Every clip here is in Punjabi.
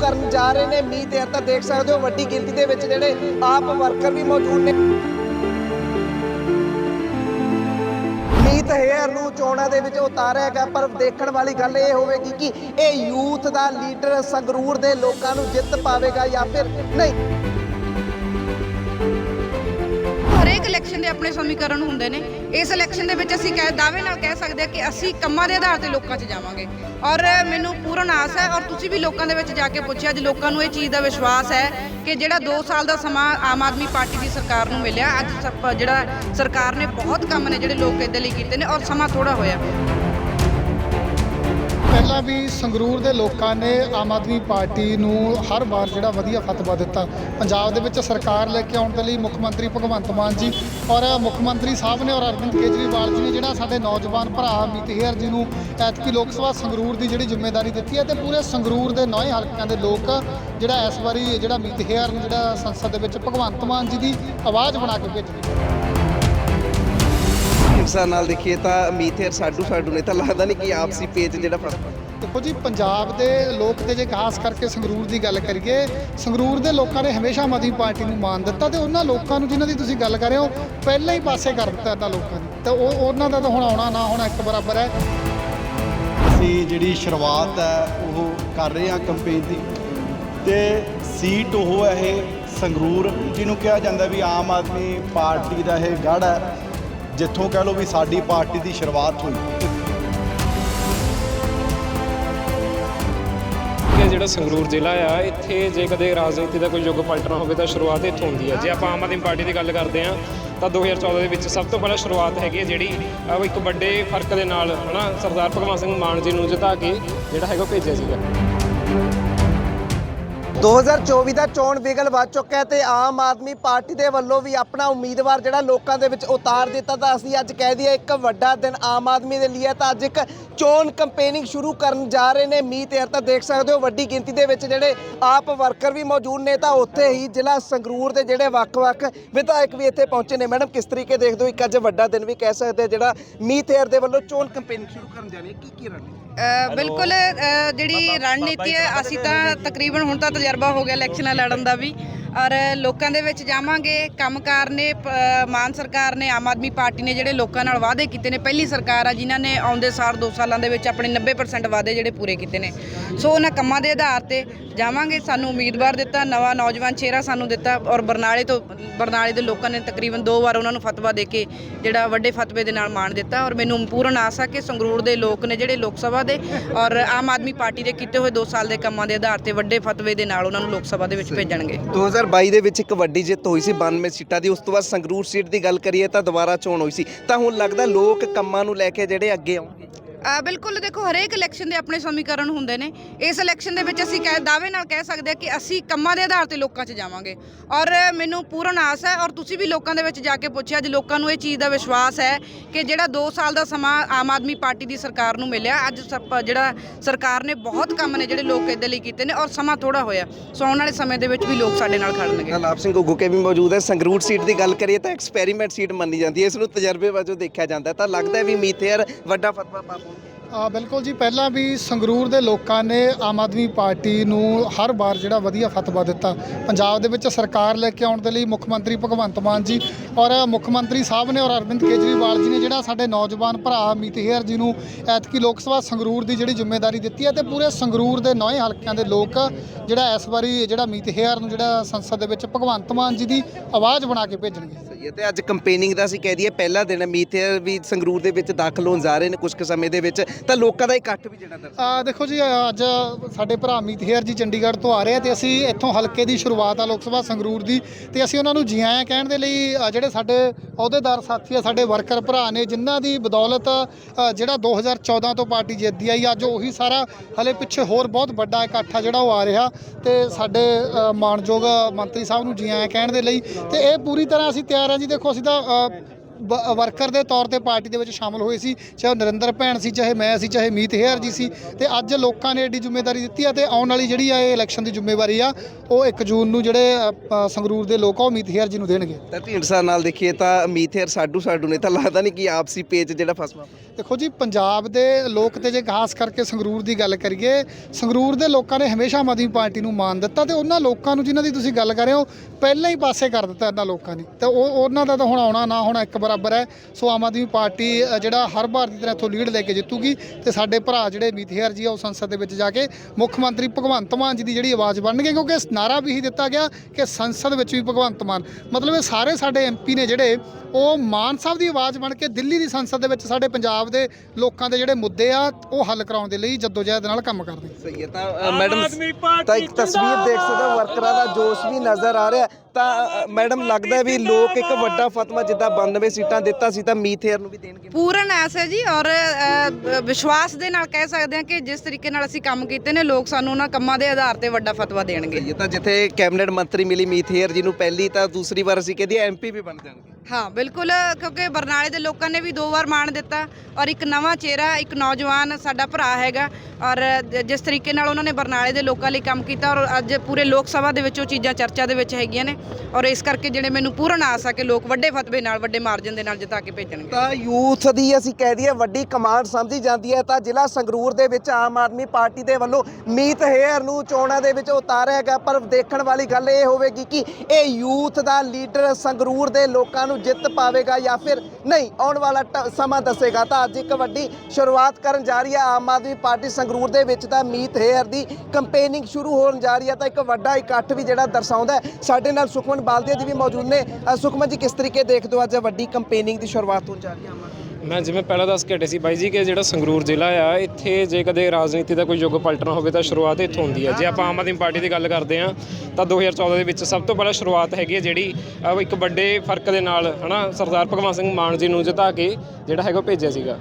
ਕਰਨ ਜਾ ਰਹੇ ਨੇ। ਮੀਂਹ ਤੇ ਤਾਂ ਦੇਖ ਸਕਦੇ ਹੋ ਵੱਡੀ ਗਿਣਤੀ ਦੇ ਵਿੱਚ ਜਿਹੜੇ ਆਪ ਵਰਕਰ ਵੀ ਮੌਜੂਦ ਨੇ। ਮੀਤ ਹੇਅਰ ਨੂੰ ਚੋਣਾਂ ਦੇ ਵਿੱਚ ਉਤਾਰਿਆ ਗਿਆ, ਪਰ ਦੇਖਣ ਵਾਲੀ ਗੱਲ ਇਹ ਹੋਵੇਗੀ ਕਿ ਇਹ ਯੂਥ ਦਾ ਲੀਡਰ ਸੰਗਰੂਰ ਦੇ ਲੋਕਾਂ ਨੂੰ ਜਿੱਤ ਪਾਵੇਗਾ ਜਾਂ ਫਿਰ ਨਹੀਂ। ਹਰੇਕ ਇਲੈਕਸ਼ਨ ਦੇ ਆਪਣੇ ਸਮੀਕਰਨ ਹੁੰਦੇ ਨੇ। ਇਸ ਇਲੈਕਸ਼ਨ ਦੇ ਵਿੱਚ ਅਸੀਂ ਕਹਿ ਦਾਅਵੇ ਨਾਲ ਕਹਿ ਸਕਦੇ ਹਾਂ ਕਿ ਅਸੀਂ ਕੰਮਾਂ ਦੇ ਆਧਾਰ ਤੇ ਲੋਕਾਂ 'ਚ ਜਾਵਾਂਗੇ। ਔਰ ਮੈਨੂੰ ਪੂਰਨ ਆਸ ਹੈ, ਔਰ ਤੁਸੀਂ ਵੀ ਲੋਕਾਂ ਦੇ ਵਿੱਚ ਜਾ ਕੇ ਪੁੱਛਿਆ ਅੱਜ ਲੋਕਾਂ ਨੂੰ ਇਹ ਚੀਜ਼ ਦਾ ਵਿਸ਼ਵਾਸ ਹੈ ਕਿ ਜਿਹੜਾ 2 ਸਾਲ ਦਾ ਸਮਾਂ ਆਮ ਆਦਮੀ ਪਾਰਟੀ ਦੀ ਸਰਕਾਰ ਨੂੰ ਮਿਲਿਆ, ਅੱਜ ਸਭ- ਜਿਹੜਾ ਸਰਕਾਰ ਨੇ ਬਹੁਤ ਕੰਮ ਨੇ ਜਿਹੜੇ ਲੋਕ ਇਹਦੇ ਲਈ ਕੀਤੇ ਨੇ, ਔਰ ਸਮਾਂ ਥੋੜਾ ਹੋਇਆ। ਪਹਿਲਾਂ ਵੀ ਸੰਗਰੂਰ ਦੇ ਲੋਕਾਂ ਨੇ ਆਮ ਆਦਮੀ ਪਾਰਟੀ ਨੂੰ ਹਰ ਵਾਰ ਜਿਹੜਾ ਵਧੀਆ ਫਤਵਾ ਦਿੱਤਾ। ਪੰਜਾਬ ਦੇ ਵਿੱਚ ਸਰਕਾਰ ਲੈ ਕੇ ਆਉਣ ਦੇ ਲਈ ਮੁੱਖ ਮੰਤਰੀ ਭਗਵੰਤ ਮਾਨ ਜੀ ਔਰ ਮੁੱਖ ਮੰਤਰੀ ਸਾਹਿਬ ਨੇ ਔਰ ਅਰਵਿੰਦ ਕੇਜਰੀਵਾਲ ਜੀ ਨੇ ਜਿਹੜਾ ਸਾਡੇ ਨੌਜਵਾਨ ਭਰਾ ਅਮਿਤ ਜੀ ਨੂੰ ਐਤਕੀ ਲੋਕ ਸਭਾ ਸੰਗਰੂਰ ਦੀ ਜਿਹੜੀ ਜ਼ਿੰਮੇਵਾਰੀ ਦਿੱਤੀ ਹੈ ਤੇ ਪੂਰੇ ਸੰਗਰੂਰ ਦੇ ਨੌਂ ਹਲਕਿਆਂ ਦੇ ਲੋਕ ਜਿਹੜਾ ਇਸ ਵਾਰੀ ਜਿਹੜਾ ਅਮਿਤ ਹੇਅਰ ਨੂੰ ਜਿਹੜਾ ਸੰਸਦ ਦੇ ਵਿੱਚ ਭਗਵੰਤ ਮਾਨ ਜੀ ਦੀ ਆਵਾਜ਼ ਬਣਾ ਕੇ ਭੇਜਣਗੇ ਹਿੰਸਾ ਨਾਲ ਦੇਖੀਏ ਤਾਂ ਮੀਥੇਰ ਸਾਡੂ ਸਾਡੂ ਨੇ ਤਾਂ ਲੱਗਦਾ ਨਹੀਂ ਕਿ ਆਪਸੀ ਪੇਜ ਜਿਹੜਾ ਦੇਖੋ ਜੀ ਪੰਜਾਬ ਦੇ ਲੋਕ ਤੇ ਜੇ ਖਾਸ ਕਰਕੇ ਸੰਗਰੂਰ ਦੀ ਗੱਲ ਕਰੀਏ ਸੰਗਰੂਰ ਦੇ ਲੋਕਾਂ ਨੇ ਹਮੇਸ਼ਾ ਆਮ ਆਦਮੀ ਪਾਰਟੀ ਨੂੰ ਮਾਨ ਦਿੱਤਾ ਤੇ ਉਹਨਾਂ ਲੋਕਾਂ ਨੂੰ ਜਿਨ੍ਹਾਂ ਦੀ ਤੁਸੀਂ ਗੱਲ ਕਰ ਰਹੇ ਹੋ ਪਹਿਲਾਂ ਹੀ ਪਾਸੇ ਕਰ ਦਿੱਤਾ ਇਹਨਾਂ ਲੋਕਾਂ ਨੇ। ਤੇ ਉਹ ਉਹਨਾਂ ਦਾ ਤਾਂ ਹੁਣ ਆਉਣਾ ਨਾ ਹੋਣਾ ਇੱਕ ਬਰਾਬਰ ਹੈ। ਅਸੀਂ ਜਿਹੜੀ ਸ਼ੁਰੂਆਤ ਹੈ ਉਹ ਕਰ ਰਹੇ ਹਾਂ ਕੰਪੇਨ ਦੀ। ਤੇ ਸੀਟ ਉਹ ਹੈ ਇਹ ਸੰਗਰੂਰ ਜਿਹਨੂੰ ਕਿਹਾ ਜਾਂਦਾ ਵੀ ਆਮ ਆਦਮੀ ਪਾਰਟੀ ਦਾ ਇਹ ਗੜ੍ਹ ਹੈ। ਜਿੱਥੋਂ ਕਹਿ ਲਓ ਵੀ ਸਾਡੀ ਪਾਰਟੀ ਦੀ ਸ਼ੁਰੂਆਤ ਹੋਈ। ਇਹ ਜਿਹੜਾ ਸੰਗਰੂਰ ਜ਼ਿਲ੍ਹਾ ਆ, ਇੱਥੇ ਜੇ ਕਦੇ ਰਾਜਨੀਤੀ ਦਾ ਕੋਈ ਯੁੱਗ ਪਲਟਣਾ ਹੋਵੇ ਤਾਂ ਸ਼ੁਰੂਆਤ ਇੱਥੋਂ ਹੁੰਦੀ ਹੈ ਜੇ ਆਪਾਂ ਆਮ ਆਦਮੀ ਪਾਰਟੀ ਦੀ ਗੱਲ ਕਰਦੇ ਹਾਂ, ਤਾਂ 2014 ਦੇ ਵਿੱਚ ਸਭ ਤੋਂ ਪਹਿਲਾਂ ਸ਼ੁਰੂਆਤ ਹੈਗੀ ਹੈ ਜਿਹੜੀ ਅਹ ਇੱਕ ਵੱਡੇ ਫ਼ਰਕ ਦੇ ਨਾਲ, ਹਨਾ, ਸਰਦਾਰ ਭਗਵੰਤ ਸਿੰਘ ਮਾਨ ਜੀ ਨੂੰ ਜਿਤਾ ਕੇ ਜਿਹੜਾ ਹੈਗਾ ਉਹ ਭੇਜਿਆ ਸੀਗਾ। 2024 ਦਾ ਚੋਣ ਵਿਗਲ ਵੱਜ ਚੁੱਕਾ ਹੈ ਤੇ ਆਮ ਆਦਮੀ ਪਾਰਟੀ ਦੇ ਵੱਲੋਂ ਵੀ ਆਪਣਾ ਉਮੀਦਵਾਰ ਜਿਹੜਾ ਲੋਕਾਂ ਦੇ ਵਿੱਚ ਉਤਾਰ ਦਿੱਤਾ ਤਾਂ ਅਸੀਂ ਅੱਜ ਕਹਿ ਦਈਏ ਇੱਕ ਵੱਡਾ ਦਿਨ ਆਮ ਆਦਮੀ ਦੇ ਲਈ ਹੈ ਤਾਂ ਅੱਜ ਇੱਕ ਚੋਣ ਕੰਪੇਨਿੰਗ ਸ਼ੁਰੂ ਕਰਨ ਜਾ ਰਹੇ ਨੇ ਮੀਤ ਤੇ ਤਾਂ ਦੇਖ ਸਕਦੇ ਹੋ ਵੱਡੀ ਗਿਣਤੀ ਦੇ ਵਿੱਚ ਜਿਹੜੇ ਆਪ ਵਰਕਰ ਵੀ ਮੌਜੂਦ ਨੇ ਤਾਂ ਉੱਥੇ ਹੀ ਜ਼ਿਲ੍ਹਾ ਸੰਗਰੂਰ ਦੇ ਜਿਹੜੇ ਵੱਖ-ਵੱਖ ਵਿਧਾਇਕ ਵੀ ਇੱਥੇ ਪਹੁੰਚੇ ਨੇ। ਮੈਡਮ, ਕਿਸ ਤਰੀਕੇ ਦੇਖਦੇ ਹੋ ਇੱਕ ਅੱਜ ਵੱਡਾ ਦਿਨ ਵੀ ਕਹਿ ਸਕਦੇ ਹਾਂ ਜਿਹੜਾ ਮੀਤ ਦੇ ਵੱਲੋਂ ਚੋਣ ਕੰਪੇਨਿੰਗ ਸ਼ੁਰੂ ਕਰਨ ਜਾ ਰਹੀ ਹੈ ਕੀ ਕੀ ਰਣਨੀਤੀ? ਬਿਲਕੁਲ ਅ, ਜਿਹੜੀ ਰਣਨੀਤੀ ਹੈ ਅਸੀਂ ਤਾਂ ਤਕਰੀਬਨ ਹੁਣ ਤਾਂ ਤਜਰਬਾ ਹੋ ਗਿਆ ਇਲੈਕਸ਼ਨਾਂ ਲੜਨ ਦਾ ਵੀ। ਔਰ ਲੋਕਾਂ ਦੇ ਵਿੱਚ ਜਾਵਾਂਗੇ। ਕੰਮਕਾਰ ਨੇ ਮਾਨ ਸਰਕਾਰ ਨੇ ਆਮ ਆਦਮੀ ਪਾਰਟੀ ਨੇ ਜਿਹੜੇ ਲੋਕਾਂ ਨਾਲ ਵਾਅਦੇ ਕੀਤੇ ਨੇ ਪਹਿਲੀ ਸਰਕਾਰ ਆ ਜਿਨ੍ਹਾਂ ਨੇ ਆਉਂਦੇ ਸਾਰ 2 ਸਾਲਾਂ ਦੇ ਵਿੱਚ ਆਪਣੇ 90% ਵਾਅਦੇ ਜਿਹੜੇ ਪੂਰੇ ਕੀਤੇ ਨੇ। ਸੋ ਉਹਨਾਂ ਕੰਮਾਂ ਦੇ ਆਧਾਰ ਤੇ ਜਾਵਾਂਗੇ। ਸਾਨੂੰ ਉਮੀਦਵਾਰ ਦਿੱਤਾ ਨਵਾਂ ਨੌਜਵਾਨ ਚਿਹਰਾ ਸਾਨੂੰ ਦਿੱਤਾ ਔਰ ਬਰਨਾਲੇ ਤੋਂ ਬਰਨਾਲੇ ਦੇ ਲੋਕਾਂ ਨੇ ਤਕਰੀਬਨ ਦੋ ਵਾਰ ਉਹਨਾਂ ਨੂੰ ਫਤਵਾ ਦੇ ਕੇ ਜਿਹੜਾ ਵੱਡੇ ਫਤਵੇ ਦੇ ਨਾਲ ਮਾਣ ਦਿੱਤਾ ਔਰ ਮੈਨੂੰ ਪੂਰਨ ਆਸ ਆ ਕਿ ਸੰਗਰੂਰ ਦੇ ਲੋਕ ਨੇ ਜਿਹੜੇ ਲੋਕ ਸਭਾ ਦੇ ਔਰ ਆਮ ਆਦਮੀ ਪਾਰਟੀ ਦੇ ਕੀਤੇ ਹੋਏ 2 ਸਾਲ ਦੇ ਕੰਮਾਂ ਦੇ ਆਧਾਰ ਤੇ ਵੱਡੇ ਫਤਵੇ ਦੇ ਨਾਲ ਉਹਨਾਂ ਨੂੰ ਲੋਕ ਸਭਾ ਦੇ ਵਿੱਚ ਭੇਜਣਗੇ। 2022 ਦੇ ਵਿੱਚ ਇੱਕ ਵੱਡੀ ਜਿੱਤ ਹੋਈ ਸੀ 92 ਸੀਟਾਂ ਦੀ। ਉਸ ਤੋਂ ਬਾਅਦ ਸੰਗਰੂਰ ਸੀਟ ਦੀ ਗੱਲ ਕਰੀਏ ਤਾਂ ਦੁਬਾਰਾ ਚੋਣ ਹੋਈ ਸੀ। ਤਾਂ ਹੁਣ ਲੱਗਦਾ ਲੋਕ ਕੰਮਾਂ ਨੂੰ ਲੈ ਕੇ ਜਿਹੜੇ ਅੱਗੇ ਆਉਣਗੇ। ਆ ਬਿਲਕੁਲ ਦੇਖੋ, ਹਰੇਕ ਇਲੈਕਸ਼ਨ ਦੇ ਆਪਣੇ ਸਮੀਕਰਨ ਹੁੰਦੇ ਨੇ। ਇਸ ਇਲੈਕਸ਼ਨ ਦੇ ਵਿੱਚ ਅਸੀਂ ਕਹਿ, ਦਾਅਵੇ ਨਾਲ ਕਹਿ ਸਕਦੇ ਹਾਂ ਕਿ ਅਸੀਂ ਕੰਮਾਂ ਦੇ ਆਧਾਰ ਤੇ ਲੋਕਾਂ 'ਚ ਜਾਵਾਂਗੇ। ਔਰ ਮੈਨੂੰ ਪੂਰਨ ਆਸ ਹੈ, ਔਰ ਤੁਸੀਂ ਵੀ ਲੋਕਾਂ ਦੇ ਵਿੱਚ ਜਾ ਕੇ ਪੁੱਛਿਆ, ਅੱਜ ਲੋਕਾਂ ਨੂੰ ਇਹ ਚੀਜ਼ ਦਾ ਵਿਸ਼ਵਾਸ ਹੈ ਕਿ ਜਿਹੜਾ 2 ਸਾਲ ਦਾ ਸਮਾਂ ਆਮ ਆਦਮੀ ਪਾਰਟੀ ਦੀ ਸਰਕਾਰ ਨੂੰ ਮਿਲਿਆ, ਅੱਜ ਸਭ- ਜਿਹੜਾ ਸਰਕਾਰ ਨੇ ਬਹੁਤ ਕੰਮ ਨੇ ਜਿਹੜੇ ਲੋਕ ਇਹਦੇ ਲਈ ਕੀਤੇ ਨੇ, ਔਰ ਸਮਾਂ ਥੋੜਾ ਹੋਇਆ। ਸੋ ਆਉਣ ਵਾਲੇ ਸਮੇਂ ਦੇ ਵਿੱਚ ਵੀ ਲੋਕ ਸਾਡੇ ਨਾਲ ਖੜਨਗੇ। ਲਾਭ ਸਿੰਘ ਗੁੱਗੇ ਵੀ ਮੌਜੂਦ ਹੈ। ਸੰਗਰੂਰ ਸੀਟ ਦੀ ਗੱਲ ਕਰੀਏ ਤਾਂ ਐਕਸਪੈਰੀਮੈਂਟ ਸੀਟ ਮੰਨੀ ਜਾਂਦੀ ਹੈ। ਇਸ ਨੂੰ ਤਜਰਬੇ ਵਜੋਂ ਦੇਖਿਆ ਜਾਂਦਾ ਹੈ। ਤਾਂ ਲੱਗਦਾ ਹੈ ਵੀ ਮੀਥੇਅਰ ਵੱਡਾ ਫਤਵਾ ਪਾ ਆ ਬਿਲਕੁਲ ਜੀ, ਪਹਿਲਾਂ ਵੀ ਸੰਗਰੂਰ ਦੇ ਲੋਕਾਂ ਨੇ ਆਮ ਆਦਮੀ ਪਾਰਟੀ ਨੂੰ ਹਰ ਵਾਰ ਜਿਹੜਾ ਵਧੀਆ ਫਤਵਾ ਦਿੱਤਾ। ਪੰਜਾਬ ਦੇ ਵਿੱਚ ਸਰਕਾਰ ਲੈ ਕੇ ਆਉਣ ਦੇ ਲਈ ਮੁੱਖ ਮੰਤਰੀ ਭਗਵੰਤ ਮਾਨ ਜੀ ਔਰ ਮੁੱਖ ਮੰਤਰੀ ਸਾਹਿਬ ਨੇ ਔਰ ਅਰਵਿੰਦ ਕੇਜਰੀਵਾਲ ਜੀ ਨੇ ਜਿਹੜਾ ਸਾਡੇ ਨੌਜਵਾਨ ਭਰਾ ਅਮਿਤ ਹੇਅਰ ਜੀ ਨੂੰ ਐਤਕੀ ਲੋਕ ਸਭਾ ਸੰਗਰੂਰ ਦੀ ਜਿਹੜੀ ਜ਼ਿੰਮੇਵਾਰੀ ਦਿੱਤੀ ਹੈ ਤੇ ਪੂਰੇ ਸੰਗਰੂਰ ਦੇ ਨੌਂ ਹਲਕਿਆਂ ਦੇ ਲੋਕ ਜਿਹੜਾ ਇਸ ਵਾਰੀ ਜਿਹੜਾ ਅਮਿਤ ਹੇਅਰ ਨੂੰ ਜਿਹੜਾ ਸੰਸਦ ਦੇ ਵਿੱਚ ਭਗਵੰਤ ਮਾਨ ਜੀ ਦੀ ਆਵਾਜ਼ ਬਣਾ ਕੇ ਭੇਜਣਗੇ। ਹੈ ਤੇ ਅੱਜ ਕੰਪੇਨਿੰਗ ਦਾ ਅਸੀਂ ਕਹਿ ਦਈਏ ਪਹਿਲਾ ਦਿਨ ਹੈ ਵੀ ਸੰਗਰੂਰ ਦੇ ਵਿੱਚ ਦਾਖਲ ਹੋਣ ਜਾ ਰਹੇ ਨੇ ਕੁਝ ਕੁ ਸਮੇਂ ਦੇ ਵਿੱਚ। ਤਾਂ ਲੋਕਾਂ ਦਾ ਇਕੱਠ ਵੀ ਜਿਹੜਾ ਦਰਸਾ ਆ ਦੇਖੋ ਜੀ ਅੱਜ ਸਾਡੇ ਭਰਾ ਅਮਿਤ ਹੇਅਰ ਜੀ ਚੰਡੀਗੜ੍ਹ ਤੋਂ ਆ ਰਹੇ ਆ ਤੇ ਅਸੀਂ ਇੱਥੋਂ ਹਲਕੇ ਦੀ ਸ਼ੁਰੂਆਤ ਆ ਲੋਕ ਸਭਾ ਸੰਗਰੂਰ ਦੀ ਤੇ ਅਸੀਂ ਉਹਨਾਂ ਨੂੰ ਜੀ ਆਇਆਂ ਕਹਿਣ ਦੇ ਲਈ ਅ, ਜਿਹੜੇ ਸਾਡੇ ਅਹੁਦੇਦਾਰ ਸਾਥੀ ਆ ਸਾਡੇ ਵਰਕਰ ਭਰਾ ਨੇ ਜਿਨ੍ਹਾਂ ਦੀ ਬਦੌਲਤ ਅ, ਜਿਹੜਾ 2014 ਤੋਂ ਪਾਰਟੀ ਜਿੱਤਦੀ ਆਈ ਅੱਜ ਉਹੀ ਸਾਰਾ ਹਲੇ ਪਿੱਛੇ ਹੋਰ ਬਹੁਤ ਵੱਡਾ ਇਕੱਠ ਆ ਜਿਹੜਾ ਉਹ ਆ ਰਿਹਾ ਤੇ ਸਾਡੇ ਅ, ਮਾਣਯੋਗ ਮੰਤਰੀ ਸਾਹਿਬ ਨੂੰ ਜੀ ਆਇਆਂ ਕਹਿਣ ਦੇ ਲਈ ਤੇ ਇਹ ਪੂਰੀ ਤਰ੍ਹਾਂ ਅਸੀਂ ਤਿਆਰ ਆ ਜੀ। ਦੇਖੋ ਅਸੀਂ ਤਾਂ ਅ, ਵਰਕਰ ਦੇ ਤੌਰ ਤੇ ਪਾਰਟੀ ਦੇ ਵਿੱਚ ਸ਼ਾਮਲ ਹੋਏ ਸੀ ਚਾਹੇ ਨਰਿੰਦਰ ਭੈਣ ਸੀ ਚਾਹੇ ਮੈਂ ਸੀ ਚਾਹੇ ਮੀਤ ਹੇਅਰ ਜੀ ਸੀ ਤੇ ਅੱਜ ਲੋਕਾਂ ਨੇ ਏਡੀ ਜ਼ਿੰਮੇਵਾਰੀ ਦਿੱਤੀ ਆ ਤੇ ਆਉਣ ਵਾਲੀ ਜਿਹੜੀ ਆ ਇਹ ਇਲੈਕਸ਼ਨ ਦੀ ਜ਼ਿੰਮੇਵਾਰੀ ਆ ਉਹ 1 ਜੂਨ ਨੂੰ ਜਿਹੜੇ ਸੰਗਰੂਰ ਦੇ ਲੋਕ ਆ ਉਹ ਮੀਤ ਹੇਅਰ ਜੀ ਨੂੰ ਦੇਣਗੇ। ਤਾਂ ਢੀਂਡਸਾ ਨਾਲ ਦੇਖੀਏ ਤਾਂ ਮੀਥੇਰ ਸਾਡੂ ਸਾਡੂ ਨੇ ਤਾਂ ਲੱਗਦਾ ਨਹੀਂ ਕਿ ਆਪਸੀ ਪੇਚ ਜਿਹੜਾ ਫਸਵਾ ਦੇਖੋ ਜੀ ਪੰਜਾਬ ਦੇ ਲੋਕ ਤੇ ਜੇ ਖਾਸ ਕਰਕੇ ਸੰਗਰੂਰ ਦੀ ਗੱਲ ਕਰੀਏ ਸੰਗਰੂਰ ਦੇ ਲੋਕਾਂ ਨੇ ਹਮੇਸ਼ਾ ਆਮ ਆਦਮੀ ਪਾਰਟੀ ਨੂੰ ਮਾਨ ਦਿੱਤਾ ਤੇ ਉਹਨਾਂ ਲੋਕਾਂ ਨੂੰ ਜਿਨ੍ਹਾਂ ਦੀ ਤੁਸੀਂ ਗੱਲ ਕਰ ਰਹੇ ਹੋ ਪਹਿਲਾਂ ਹੀ ਪਾਸੇ ਕਰ ਦਿੱਤਾ ਇਹਨਾਂ ਲੋਕਾਂ ਨੇ ਤੇ ਉਹ ਉਹਨਾਂ ਦਾ ਤਾਂ ਹੁਣ ਆਉਣਾ ਨਾ ਹੋਣਾ ਇੱਕ ਬਰਾਬਰ ਹੈ। ਸੋ ਆਮ ਆਦਮੀ ਪਾਰਟੀ ਜਿਹੜਾ ਹਰ ਵਾਰ ਦੀ ਤਰ੍ਹਾਂ ਇੱਥੋਂ ਲੀਡ ਲੈ ਕੇ ਜਿੱਤੂਗੀ ਤੇ ਸਾਡੇ ਭਰਾ ਜਿਹੜੇ ਮੀਤਹਿਰ ਜੀ ਆ, ਉਹ ਸੰਸਦ ਦੇ ਵਿੱਚ ਜਾ ਕੇ ਮੁੱਖ ਮੰਤਰੀ ਭਗਵੰਤ ਮਾਨ ਜੀ ਦੀ ਜਿਹੜੀ ਆਵਾਜ਼ ਬਣਨਗੇ, ਕਿਉਂਕਿ ਇਸ ਨਾਰਾ ਵੀ ਹੀ ਦਿੱਤਾ ਗਿਆ ਕਿ ਸੰਸਦ ਵਿੱਚ ਵੀ ਭਗਵੰਤ ਮਾਨ। ਮਤਲਬ ਇਹ ਸਾਰੇ ਸਾਡੇ ਐਮਪੀ ਨੇ ਜਿਹੜੇ ਉਹ ਮਾਨ ਸਾਹਿਬ ਦੀ ਆਵਾਜ਼ ਬਣ ਕੇ ਦਿੱਲੀ ਦੀ ਸੰਸਦ ਦੇ ਵਿੱਚ ਸਾਡੇ ਪੰਜਾਬ ਦੇ ਲੋਕਾਂ ਦੇ ਜਿਹੜੇ ਮੁੱਦੇ ਆ ਉਹ ਹੱਲ ਕਰਾਉਣ ਦੇ ਲਈ ਜਦੋਜਹਿਦ ਨਾਲ ਕੰਮ ਕਰਦੇ ਸਹੀ ਹੈ ਤਾਂ ਮੈਡਮ ਤਾਂ ਇੱਕ ਤਸਵੀਰ ਦੇਖ ਸਕਦੇ ਹੋ ਵਰਕਰਾਂ ਦਾ ਜੋਸ਼ ਵੀ ਨਜ਼ਰ ਆ ਰਿਹਾ। ਹੈ। ਤਾਂ ਮੈਡਮ ਲੱਗਦਾ ਹੈ ਵੀ ਲੋਕ ਇੱਕ ਵੱਡਾ ਫਤਵਾ ਜਿੱਦਾਂ 92 ਸੀਟਾਂ ਦਿੱਤਾ ਸੀ ਤਾਂ ਮੀਥੇਰ ਨੂੰ ਵੀ ਦੇਣਗੇ। ਪੂਰਨ ਆਸ ਹੈ ਜੀ ਔਰ ਵਿਸ਼ਵਾਸ ਦੇ ਨਾਲ ਕਹਿ ਸਕਦੇ ਹਾਂ ਕਿ ਜਿਸ ਤਰੀਕੇ ਨਾਲ ਅਸੀਂ ਕੰਮ ਕੀਤੇ ਨੇ ਲੋਕ ਸਾਨੂੰ ਉਹਨਾਂ ਕੰਮਾਂ ਦੇ ਆਧਾਰ ਤੇ ਵੱਡਾ ਫਤਵਾ ਦੇਣਗੇ। ਇਹ ਤਾਂ ਜਿੱਥੇ ਕੈਬਨਿਟ ਮੰਤਰੀ ਮਿਲੀ ਮੀਥੇਰ ਜੀ ਨੂੰ ਪਹਿਲੀ ਤਾਂ ਦੂਸਰੀ ਵਾਰ ਅਸੀਂ ਕਹਦੇ ਐਮਪੀ ਵੀ ਬਣ ਜਾਣਗੇ। ਹਾਂ, ਬਿਲਕੁਲ, ਕਿਉਂਕਿ ਬਰਨਾਲੇ ਦੇ ਲੋਕਾਂ ਨੇ ਵੀ ਦੋ ਵਾਰ ਮਾਣ ਦਿੱਤਾ ਔਰ ਇੱਕ ਨਵਾਂ ਚਿਹਰਾ, ਇੱਕ ਨੌਜਵਾਨ ਸਾਡਾ ਭਰਾ ਹੈਗਾ ਔਰ ਜਿਸ ਤਰੀਕੇ ਨਾਲ ਉਹਨਾਂ ਨੇ ਬਰਨਾਲੇ ਦੇ ਲੋਕਾਂ ਲਈ ਕੰਮ ਕੀਤਾ ਔਰ ਅੱਜ ਪੂਰੇ ਲੋਕ ਸਭਾ ਦੇ ਵਿੱਚ ਉਹ ਚੀਜ਼ਾਂ ਚਰਚਾ ਦੇ ਵਿੱਚ ਹੈਗੀਆਂ ਨੇ ਔਰ ਇਸ ਕਰਕੇ ਜਿਹੜੇ ਮੈਨੂੰ ਪੂਰਨ ਆਸ ਆ ਕਿ ਲੋਕ ਵੱਡੇ ਫਤਵੇ ਨਾਲ, ਵੱਡੇ ਮਾਰਜਨ ਦੇ ਨਾਲ ਜਿਤਾ ਕੇ ਭੇਜਣਗੇ। ਤਾਂ ਯੂਥ ਦੀ ਅਸੀਂ ਕਹਿ ਦਈਏ ਵੱਡੀ ਕਮਾਂਡ ਸਮਝੀ ਜਾਂਦੀ ਹੈ, ਤਾਂ ਜ਼ਿਲ੍ਹਾ ਸੰਗਰੂਰ ਦੇ ਵਿੱਚ ਆਮ ਆਦਮੀ ਪਾਰਟੀ ਦੇ ਵੱਲੋਂ ਮੀਤ ਹੇਅਰ ਨੂੰ ਚੋਣਾਂ ਦੇ ਵਿੱਚ ਉਤਾਰਿਆ ਗਿਆ, ਪਰ ਦੇਖਣ ਵਾਲੀ ਗੱਲ ਇਹ ਹੋਵੇਗੀ ਕਿ ਇਹ ਯੂਥ ਦਾ ਲੀਡਰ ਸੰਗਰੂਰ ਦੇ ਲੋਕਾਂ ਨੂੰ ਜਿੱਤ ਪਾਵੇਗਾ ਜਾਂ ਫਿਰ ਨਹੀਂ, ਆਉਣ ਵਾਲਾ ਸਮਾਂ ਦੱਸੇਗਾ। ਤਾਂ ਅੱਜ ਇੱਕ ਵੱਡੀ ਸ਼ੁਰੂਆਤ ਕਰਨ ਜਾ ਰਹੀ ਹੈ ਆਮ ਆਦਮੀ ਪਾਰਟੀ ਸੰਗਰੂਰ ਦੇ ਵਿੱਚ। ਤਾਂ ਮੀਤ ਹੇਅਰ ਦੀ ਕੰਪੇਨਿੰਗ ਸ਼ੁਰੂ ਹੋਣ ਜਾ ਰਹੀ ਹੈ। ਤਾਂ ਇੱਕ ਵੱਡਾ ਇਕੱਠ ਵੀ ਜਿਹੜਾ ਦਰਸਾਉਂਦਾ ਸਾਡੇ ਨਾਲ ਸੁਖਮਨ ਬਾਲਦੀਆ ਜੀ ਵੀ ਮੌਜੂਦ ਨੇ। ਸੁਖਮਨ ਜੀ, ਕਿਸ ਤਰੀਕੇ ਦੇਖਦੇ ਹੋ ਅੱਜ ਵੱਡੀ ਕੰਪੇਨਿੰਗ ਦੀ ਸ਼ੁਰੂਆਤ ਹੋਣ ਜਾ ਰਹੀ ਹੈ ਆਮ ਆਦਮੀ ਮੈਂ ਜਿਵੇਂ ਪਹਿਲਾਂ ਦੱਸ ਕੇ ਹਟੇ ਸੀ ਬਾਈ ਜੀ ਕਿ ਜਿਹੜਾ ਸੰਗਰੂਰ ਜ਼ਿਲ੍ਹਾ ਆ, ਇੱਥੇ ਜੇ ਕਦੇ ਰਾਜਨੀਤੀ ਦਾ ਕੋਈ ਯੁੱਗ ਪਲਟਣਾ ਹੋਵੇ ਤਾਂ ਸ਼ੁਰੂਆਤ ਇੱਥੋਂ ਹੁੰਦੀ ਹੈ ਜੇ ਆਪਾਂ ਆਮ ਆਦਮੀ ਪਾਰਟੀ ਦੀ ਗੱਲ ਕਰਦੇ ਆ ਤਾਂ 2014 ਦੇ ਵਿੱਚ ਸਭ ਤੋਂ ਪਹਿਲਾਂ ਸ਼ੁਰੂਆਤ ਹੈਗੀ ਹੈ ਜਿਹੜੀ ਇੱਕ ਵੱਡੇ ਫ਼ਰਕ ਦੇ ਨਾਲ, ਹਨਾ, ਸਰਦਾਰ ਭਗਵੰਤ ਸਿੰਘ ਮਾਨ ਜੀ ਨੂੰ ਜਿਤਾ ਕੇ ਜਿਹੜਾ ਹੈਗਾ ਉਹ ਭੇਜਿਆ ਸੀਗਾ।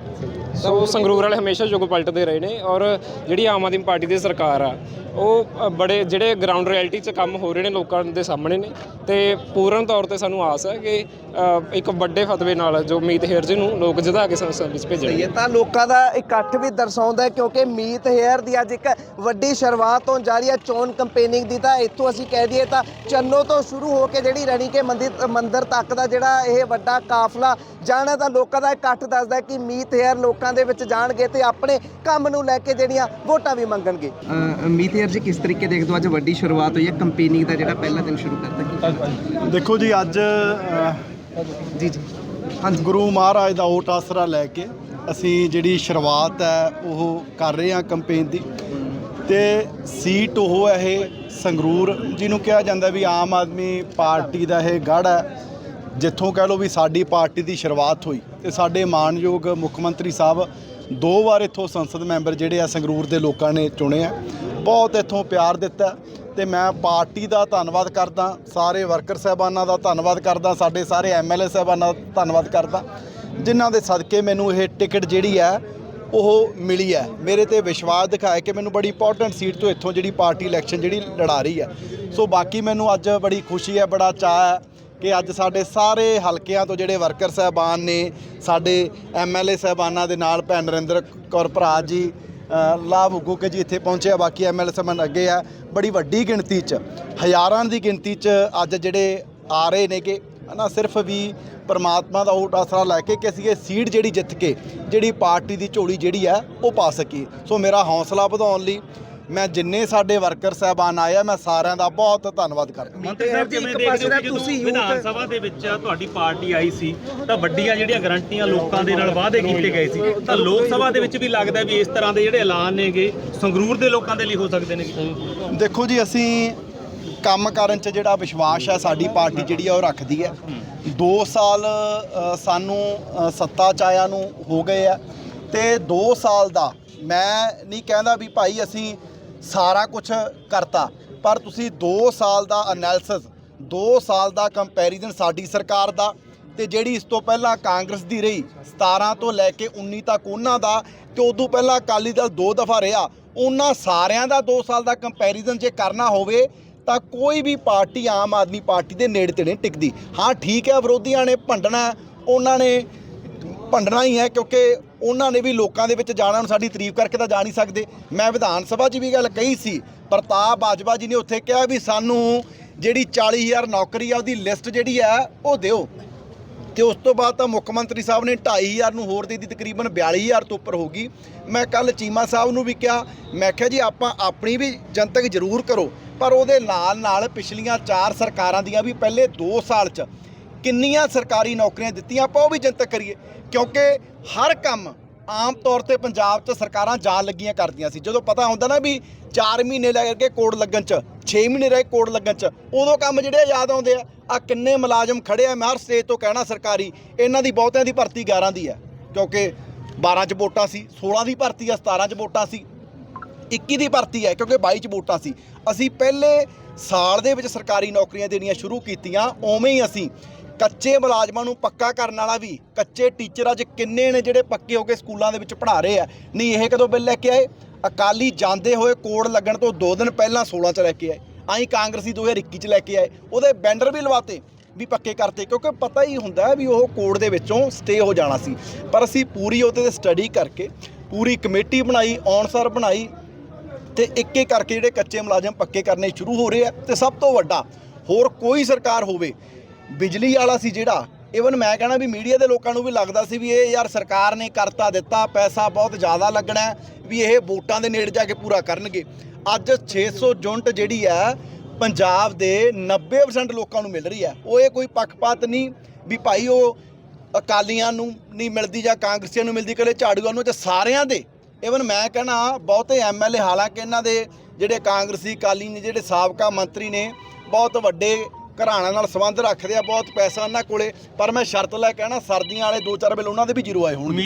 ਸੋ ਸੰਗਰੂਰ ਵਾਲੇ ਹਮੇਸ਼ਾ ਯੁੱਗ ਪਲਟਦੇ ਰਹੇ ਨੇ ਔਰ ਜਿਹੜੀ ਆਮ ਆਦਮੀ ਪਾਰਟੀ ਦੀ ਸਰਕਾਰ ਆ, ਉਹ ਬੜੇ, ਜਿਹੜੇ ਗਰਾਊਂਡ ਰਿਐਲਿਟੀ 'ਚ ਕੰਮ ਹੋ ਰਹੇ ਨੇ ਲੋਕਾਂ ਦੇ ਸਾਹਮਣੇ ਨੇ ਤੇ ਪੂਰਨ ਤੌਰ ਤੇ ਸਾਨੂੰ ਆਸ ਹੈ ਕਿ ਇੱਕ ਵੱਡੇ ਫਤਵੇ ਨਾਲ ਜੋ ਮੀਤ ਹੇਰ ਜੀ ਨੂੰ ਲੋਕ ਜਿਤਾ ਕੇ ਸੰਸਦ ਵਿੱਚ ਸਹੀ ਭੇਜਣਗੇ ਹੈ ਤਾਂ ਲੋਕਾਂ ਦਾ ਇਕੱਠ ਵੀ ਦਰਸਾਉਂਦਾ ਹੈ ਕਿਉਂਕਿ ਮੀਤ ਹੇਅਰ ਦੀ ਅੱਜ ਇੱਕ ਵੱਡੀ ਸ਼ੁਰੂਆਤ ਹੋਣ ਜਾ ਰਹੀ ਹੈ ਚੋਣ ਕੰਪੇਨਿੰਗ ਦੀ ਤਾਂ ਇੱਥੋਂ ਅਸੀਂ ਕਹਿ ਦਈਏ ਤਾਂ ਚੰਨੋ ਤੋਂ ਸ਼ੁਰੂ ਹੋ ਕੇ ਜਿਹੜੀ ਰਣੀਕੇ ਮੰਦਿਰ ਮੰਦਿਰ ਤੱਕ ਦਾ ਜਿਹੜਾ ਇਹ ਵੱਡਾ ਕਾਫਲਾ ਜਾਣਾ ਤਾਂ ਲੋਕਾਂ ਦਾ ਇਕੱਠ ਦੱਸਦਾ ਹੈ ਕਿ ਮੀਤ ਹੇਅਰ ਲੋਕਾਂ ਦੇ ਵਿੱਚ ਜਾਣਗੇ ਤੇ ਆਪਣੇ ਕੰਮ ਨੂੰ ਲੈ ਕੇ ਜਿਹੜੀਆਂ ਵੋਟਾਂ ਵੀ ਮੰਗਣਗੇ। ਮੀਤ ਹੇਅਰ ਜੀ ਕਿਸ ਤਰੀਕੇ ਦੇਖਦੇ ਹੋ ਅੱਜ ਵੱਡੀ ਸ਼ੁਰੂਆਤ ਹੋਈ ਹੈ? ਕੰਪੇਨਿੰਗ ਦਾ ਜਿਹੜਾ ਪਹਿਲਾ ਦਿਨ ਸ਼ੁਰੂ ਕਰਤਾ ਦੇਖੋ ਜੀ ਅੱਜ ਜੀ ਜੀ। ਹਾਂਜੀ। ਗੁਰੂ ਮਹਾਰਾਜ ਦਾ ਓਟ ਆਸਰਾ ਲੈ ਕੇ ਅਸੀਂ ਜਿਹੜੀ ਸ਼ੁਰੂਆਤ ਹੈ, ਉਹ ਕਰ ਰਹੇ ਹਾਂ ਕੰਪੇਨ ਦੀ। ਤੇ ਸੀਟ ਉਹ ਹੈ ਇਹ ਸੰਗਰੂਰ, ਜਿਹਨੂੰ ਕਿਹਾ ਜਾਂਦਾ ਵੀ ਆਮ ਆਦਮੀ ਪਾਰਟੀ ਦਾ ਇਹ ਗੜ੍ਹ ਹੈ, ਜਿੱਥੋਂ ਕਹਿ ਲਓ ਵੀ ਸਾਡੀ ਪਾਰਟੀ ਦੀ ਸ਼ੁਰੂਆਤ ਹੋਈ। ਤੇ ਸਾਡੇ ਮਾਨਯੋਗ ਮੁੱਖ ਮੰਤਰੀ ਸਾਹਿਬ ਦੋ ਵਾਰ ਇੱਥੋਂ ਸੰਸਦ ਮੈਂਬਰ ਜਿਹੜੇ ਆ ਸੰਗਰੂਰ ਦੇ ਲੋਕਾਂ ਨੇ ਚੁਣੇ ਆ। ਬਹੁਤ ਇੱਥੋਂ ਪਿਆਰ ਦਿੱਤਾ। ਤੇ ਮੈਂ ਪਾਰਟੀ ਦਾ ਧੰਨਵਾਦ ਕਰਦਾ, ਸਾਰੇ ਵਰਕਰ ਸਾਹਿਬਾਨਾਂ ਦਾ ਧੰਨਵਾਦ ਕਰਦਾ, ਸਾਡੇ ਸਾਰੇ ਐਮਐਲਏ ਸਾਹਿਬਾਨਾਂ ਦਾ ਧੰਨਵਾਦ ਕਰਦਾ, ਜਿਨ੍ਹਾਂ ਦੇ ਸਦਕੇ ਮੈਨੂੰ ਇਹ ਟਿਕਟ ਜਿਹੜੀ ਹੈ, ਉਹ ਮਿਲੀ ਹੈ। ਮੇਰੇ ਤੇ ਵਿਸ਼ਵਾਸ ਦਿਖਾਇਆ ਕਿ ਮੈਨੂੰ ਬੜੀ ਇੰਪੋਰਟੈਂਟ ਸੀਟ ਤੋਂ ਇੱਥੋਂ ਜਿਹੜੀ ਪਾਰਟੀ ਇਲੈਕਸ਼ਨ ਜਿਹੜੀ ਲੜਾ ਰਹੀ ਹੈ। ਸੋ ਬਾਕੀ ਮੈਨੂੰ ਅੱਜ ਬੜੀ ਖੁਸ਼ੀ ਹੈ, ਬੜਾ ਚਾਅ ਹੈ ਕਿ ਅੱਜ ਸਾਡੇ ਸਾਰੇ ਹਲਕਿਆਂ ਤੋਂ ਜਿਹੜੇ ਵਰਕਰ ਸਾਹਿਬਾਨ ਨੇ, ਸਾਡੇ ਐਮਐਲਏ ਸਾਹਿਬਾਨਾਂ ਦੇ ਨਾਲ ਭੈਣ ਨਰਿੰਦਰ ਕੌਰ ਭਰਾ ਜੀ ਲਾਭ ਹੁੱਗੂ ਕੇ ਜੀ ਇੱਥੇ ਪਹੁੰਚੇ ਆ, ਬਾਕੀ ਐਮਐਲਏ ਸਾਹਿਬਾਨ ਅੱਗੇ ਆ। ਬੜੀ ਵੱਡੀ ਗਿਣਤੀ 'ਚ, ਹਜ਼ਾਰਾਂ ਦੀ ਗਿਣਤੀ 'ਚ ਅੱਜ ਜਿਹੜੇ ਆ ਰਹੇ ਨੇਗੇ ਨਾ ਸਿਰਫ ਵੀ ਪਰਮਾਤਮਾ ਦਾ ਓਟ ਆਸਰਾ ਲੈ ਕੇ ਕਿ ਅਸੀਂ ਇਹ ਸੀਟ ਜਿਹੜੀ ਜਿੱਤ ਕੇ, ਜਿਹੜੀ ਪਾਰਟੀ ਦੀ ਝੋਲੀ ਜਿਹੜੀ ਹੈ ਉਹ ਪਾ ਸਕੀਏ। ਸੋ ਮੇਰਾ ਹੌਸਲਾ ਵਧਾਉਣ ਲਈ ਮੈਂ ਜਿੰਨੇ ਸਾਡੇ ਵਰਕਰ ਸਾਹਿਬਾਨ ਆਏ ਆ ਮੈਂ ਸਾਰਿਆਂ ਦਾ ਬਹੁਤ ਧੰਨਵਾਦ ਕਰਦਾ। ਮੰਤਰੀ ਸਾਹਿਬ ਕਿਵੇਂ ਦੇਖਦੇ ਹੋ ਜਦੋਂ ਵਿਧਾਨ ਸਭਾ ਦੇ ਵਿੱਚ ਤੁਹਾਡੀ ਪਾਰਟੀ ਆਈ ਸੀ ਤਾਂ ਵੱਡੀਆਂ ਜਿਹੜੀਆਂ ਗਰੰਟੀਆਂ ਲੋਕਾਂ ਦੇ ਨਾਲ ਵਾਅਦੇ ਕੀਤੇ ਗਏ ਸੀ ਤਾਂ ਲੋਕ ਸਭਾ ਦੇ ਵਿੱਚ ਵੀ ਲੱਗਦਾ ਵੀ ਇਸ ਤਰ੍ਹਾਂ ਦੇ ਜਿਹੜੇ ਐਲਾਨ ਨੇਗੇ ਸੰਗਰੂਰ ਦੇ ਲੋਕਾਂ ਦੇ ਲਈ ਹੋ ਸਕਦੇ ਨੇ ਦੇਖੋ ਜੀ ਅਸੀਂ ਕੰਮ ਕਰਨ 'ਚ ਜਿਹੜਾ ਵਿਸ਼ਵਾਸ ਹੈ ਸਾਡੀ ਪਾਰਟੀ ਜਿਹੜੀ ਆ ਉਹ ਰੱਖਦੀ ਹੈ। 2 ਸਾਲ ਸਾਨੂੰ ਸੱਤਾ 'ਚ ਆਇਆਂ ਨੂੰ ਹੋ ਗਏ ਆ। ਤੇ 2 ਸਾਲ ਦਾ ਮੈਂ ਨਹੀਂ ਕਹਿੰਦਾ ਵੀ ਭਾਈ ਅਸੀਂ ਸਾਰਾ ਕੁਝ ਕਰਤਾ। ਪਰ ਤੁਸੀਂ 2 ਸਾਲ ਦਾ ਅਨਾਲਿਸਿਸ 2 ਸਾਲ ਦਾ ਕੰਪੈਰੀਜ਼ਨ ਸਾਡੀ ਸਰਕਾਰ ਦਾ ਤੇ ਜਿਹੜੀ ਇਸ ਤੋਂ ਪਹਿਲਾਂ ਕਾਂਗਰਸ ਦੀ ਰਹੀ 17 ਤੋਂ ਲੈ ਕੇ 19 ਤੱਕ ਉਹਨਾਂ ਦਾ ਤੇ ਉਦੋਂ ਪਹਿਲਾਂ ਅਕਾਲੀ ਦਲ ਦੋ ਦਫਾ ਰਿਹਾ, ਉਹਨਾਂ ਸਾਰਿਆਂ ਦਾ 2 ਸਾਲ ਦਾ ਕੰਪੈਰੀਜ਼ਨ ਜੇ ਕਰਨਾ ਹੋਵੇ, ਤਾਂ ਕੋਈ ਵੀ ਪਾਰਟੀ ਆਮ ਆਦਮੀ ਪਾਰਟੀ ਦੇ ਨੇੜੇ ਤੇੜੇ ਟਿਕਦੀ। ਹਾਂ, ਠੀਕ ਹੈ, ਵਿਰੋਧੀਆਂ ਨੇ ਭੰਡਣਾ, ਉਹਨਾਂ ਨੇ ਭੰਡਣਾ ਹੀ ਹੈ ਕਿਉਂਕਿ ਉਹਨਾਂ ਨੇ ਵੀ ਲੋਕਾਂ ਦੇ ਵਿੱਚ ਜਾਣਾ ਨੂੰ ਸਾਡੀ ਤਾਰੀਫ ਕਰਕੇ ਤਾਂ ਜਾ ਨਹੀਂ ਸਕਦੇ। ਮੈਂ ਵਿਧਾਨ ਸਭਾ 'ਚ ਵੀ ਗੱਲ ਕਹੀ ਸੀ, ਪ੍ਰਤਾਪ ਬਾਜਵਾ ਜੀ ਨੇ ਉੱਥੇ ਕਿਹਾ ਵੀ ਸਾਨੂੰ ਜਿਹੜੀ 40000 ਨੌਕਰੀ ਆ, ਉਹਦੀ ਲਿਸਟ ਜਿਹੜੀ ਆ, ਉਹ ਦਿਓ। ਤੇ ਉਸ ਤੋਂ ਬਾਅਦ ਤਾਂ ਮੁੱਖ ਮੰਤਰੀ ਸਾਹਿਬ ਨੇ 2500 ਨੂੰ ਹੋਰ ਦੇ ਦਿੱਤੀ, ਤਕਰੀਬਨ 42000 ਤੋਂ ਉੱਪਰ ਹੋਗੀ ਮੈਂ ਕੱਲ ਚੀਮਾ ਸਾਹਿਬ ਨੂੰ ਵੀ ਕਿਹਾ, ਮੈਂ ਕਿਹਾ ਜੀ ਆਪਾਂ ਆਪਣੀ ਵੀ ਜਨਤਕ ਜ਼ਰੂਰ ਕਰੋ, ਪਰ ਉਹਦੇ ਨਾਲ ਨਾਲ ਪਿਛਲੀਆਂ ਚਾਰ ਸਰਕਾਰਾਂ ਦੀਆਂ ਵੀ ਪਹਿਲੇ 2 ਸਾਲ 'ਚ ਕਿੰਨੀਆਂ ਸਰਕਾਰੀ ਨੌਕਰੀਆਂ ਦਿੱਤੀਆਂ, ਆਪਾਂ ਉਹ ਵੀ ਜਨਤਕ ਕਰੀਏ। ਕਿਉਂਕਿ ਹਰ ਕੰਮ ਆਮ ਤੌਰ ਤੇ ਪੰਜਾਬ 'ਚ ਸਰਕਾਰਾਂ ਜਾਣ ਲੱਗੀਆਂ ਕਰਦੀਆਂ ਸੀ। ਜਦੋਂ ਪਤਾ ਹੁੰਦਾ ਨਾ ਵੀ 4 ਮਹੀਨੇ ਲੈ ਕੇ ਕੋਡ ਲੱਗਣ 'ਚ 6 ਮਹੀਨੇ ਰਹਿ ਕੋਡ ਲੱਗਣ 'ਚ, ਉਦੋਂ ਕੰਮ ਜਿਹੜੇ ਆ ਯਾਦ ਆਉਂਦੇ ਆ ਆ ਕਿੰਨੇ ਮੁਲਾਜ਼ਮ ਖੜੇ ਆ, ਮੈਂ ਹਰ ਸਟੇਜ ਤੋਂ ਕਹਿਣਾ ਸਰਕਾਰੀ, ਇਹਨਾਂ ਦੀ ਬਹੁਤਿਆਂ ਦੀ ਭਰਤੀ 11 ਦੀ ਹੈ ਕਿਉਂਕਿ 12 'ਚ ਵੋਟਾਂ ਸੀ 16 ਦੀ ਭਰਤੀ ਆ 17 'ਚ ਵੋਟਾਂ ਸੀ 21 ਦੀ ਭਰਤੀ ਹੈ ਕਿਉਂਕਿ 22 ਚ ਵੋਟਾਂ ਸੀ। ਅਸੀਂ ਪਹਿਲੇ ਸਾਲ ਦੇ ਵਿੱਚ ਸਰਕਾਰੀ ਨੌਕਰੀਆਂ ਦੇਣੀਆਂ ਸ਼ੁਰੂ ਕੀਤੀਆਂ, ਉਵੇਂ ਹੀ ਅਸੀਂ ਕੱਚੇ ਮੁਲਾਜ਼ਮਾਂ ਨੂੰ ਪੱਕਾ ਕਰਨ ਵਾਲਾ ਵੀ, ਕੱਚੇ ਟੀਚਰ ਅੱਜ ਕਿੰਨੇ ਨੇ ਜਿਹੜੇ ਪੱਕੇ ਹੋ ਕੇ ਸਕੂਲਾਂ ਦੇ ਵਿੱਚ ਪੜ੍ਹਾ ਰਹੇ ਆ। ਨਹੀਂ, ਇਹ ਕਦੋਂ ਬਿੱਲ ਲੈ ਕੇ ਆਏ? ਅਕਾਲੀ ਜਾਂਦੇ ਹੋਏ ਕੋਡ ਲੱਗਣ ਤੋਂ 2 ਦਿਨ ਪਹਿਲਾਂ 16 ਚ ਲੈ ਕੇ ਆਏ। ਆਈ ਕਾਂਗਰਸੀ 2021 ਚ ਲੈ ਕੇ ਆਏ। ਉਹਦੇ ਬੈਨਰ ਵੀ ਲਵਾਤੇ ਵੀ ਪੱਕੇ ਕਰਤੇ, ਕਿਉਂਕਿ ਪਤਾ ਹੀ ਹੁੰਦਾ ਵੀ ਉਹ ਕੋਡ ਦੇ ਵਿੱਚੋਂ ਸਟੇ ਹੋ ਜਾਣਾ ਸੀ। ਪਰ ਅਸੀਂ ਪੂਰੀ ਉਹਦੇ ਤੇ ਸਟੱਡੀ ਕਰਕੇ, ਪੂਰੀ ਕਮੇਟੀ ਬਣਾਈ ਔਨਸਰ ਬਣਾਈ ਤੇ ਇੱਕ ਇੱਕ ਕਰਕੇ ਜਿਹੜੇ ਕੱਚੇ ਮੁਲਾਜ਼ਮ ਪੱਕੇ ਕਰਨੇ ਸ਼ੁਰੂ ਹੋ ਰਹੇ ਆ ਤੇ ਸਭ ਤੋਂ ਵੱਡਾ, ਹੋਰ ਕੋਈ ਸਰਕਾਰ ਹੋਵੇ, ਬਿਜਲੀ ਵਾਲਾ ਸੀ ਜਿਹੜਾ ਇਵਨ ਮੈਂ ਕਹਿਣਾ ਵੀ ਮੀਡੀਆ ਦੇ ਲੋਕਾਂ ਨੂੰ ਵੀ ਲੱਗਦਾ ਸੀ ਵੀ ਇਹ ਯਾਰ ਸਰਕਾਰ ਨੇ ਕਰਤਾ ਦਿੱਤਾ, ਪੈਸਾ ਬਹੁਤ ਜ਼ਿਆਦਾ ਲੱਗਣਾ ਵੀ ਇਹ ਵੋਟਾਂ ਦੇ ਨੇੜੇ ਜਾ ਕੇ ਪੂਰਾ ਕਰਨਗੇ। ਅੱਜ 600 ਯੂਨਿਟ ਜਿਹੜੀ ਹੈ, ਪੰਜਾਬ ਦੇ 90% ਲੋਕਾਂ ਨੂੰ ਮਿਲ ਰਹੀ ਹੈ। ਉਹ ਇਹ ਕੋਈ ਪੱਖਪਾਤ ਨਹੀਂ ਵੀ ਭਾਈ ਉਹ ਅਕਾਲੀਆਂ ਨੂੰ ਨਹੀਂ ਮਿਲਦੀ ਜਾਂ ਕਾਂਗਰਸੀਆਂ ਨੂੰ ਮਿਲਦੀ ਕਦੇ ਝਾੜੂਆਂ ਨੂੰ ਤੇ ਸਾਰਿਆਂ ਦੇ ਇਵਨ ਮੈਂ ਕਹਿਣਾ, ਬਹੁਤੇ ਐਮਐਲਏ ਹਾਲਾਂਕਿ ਇਹਨਾਂ ਦੇ ਜਿਹੜੇ ਕਾਂਗਰਸੀ, ਅਕਾਲੀ ਨੇ, ਜਿਹੜੇ ਸਾਬਕਾ ਮੰਤਰੀ ਨੇ, ਬਹੁਤ ਵੱਡੇ ਘਰਾਣਿਆਂ ਨਾਲ ਸੰਬੰਧ ਰੱਖਦੇ ਆ, ਬਹੁਤ ਪੈਸਾ ਉਹਨਾਂ ਕੋਲੇ, ਪਰ ਮੈਂ ਸ਼ਰਤ ਲੈ ਕਹਿਣਾ, ਸਰਦੀਆਂ ਵਾਲੇ ਦੋ ਚਾਰ ਬਿੱਲ ਉਹਨਾਂ ਦੇ ਵੀ ਜ਼ੀਰੋ ਆਏ ਹੋਣਗੇ।